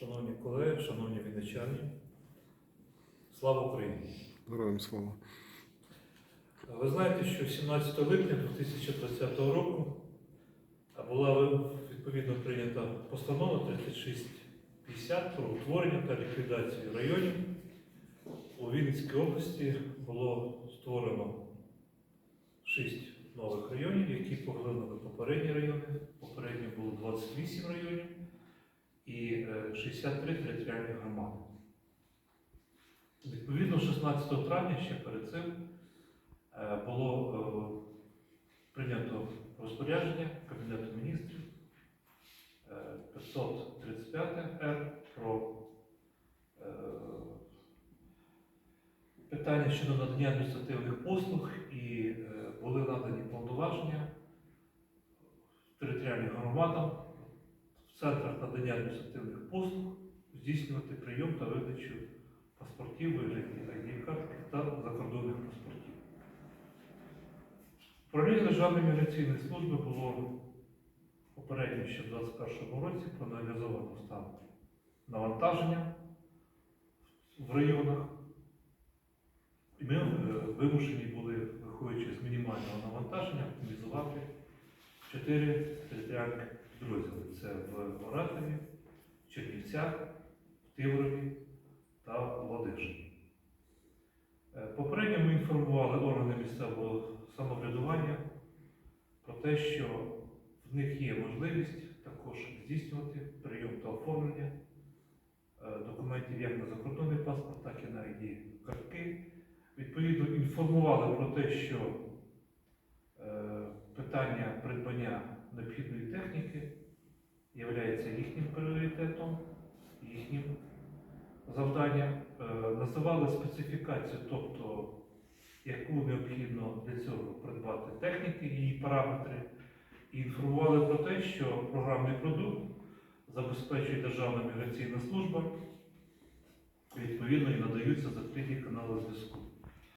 Шановні колеги, шановні вінничани, слава Україні! Героям слава. Ви знаєте, що 17 липня 2020 року була відповідно прийнята постанова 3650 про утворення та ліквідацію районів. У Вінницькій області було створено 6 нових районів, які поглинули попередні райони. Попередньо було 28 районів і е, 63 територіальні громади. Відповідно, 16 травня ще перед цим е, було е, прийнято розпорядження Кабінету міністрів е, 535 Р про е, питання щодо надання адміністративних послуг і е, були надані повноваження територіальним громадам центрах надання адміністративних послуг здійснювати прийом та видачу паспортів, вигляді ID-картки та закордонних паспортів. Управління Державної міграційної служби було попередньо ще в 2021 році проаналізовано стан навантаження в районах. І ми е, вимушені були, виходячи з мінімального навантаження, оптимізувати чотири територіальних підрозділи. Це в Оратові, Чернівцях, Тиврові та Ладижині. Е, Попередньо ми інформували органи місцевого самоврядування про те, що в них є можливість також здійснювати прийом та оформлення е, документів як на закордонний паспорт, так і на ID картки. Відповідно, інформували про те, що е, питання є їхнім пріоритетом, їхнім завданням. Е, Називали специфікацію, тобто яку необхідно для цього придбати техніки, її параметри, і інформували про те, що програмний продукт забезпечує Державна міграційна служба, відповідно і надаються закриті канали зв'язку.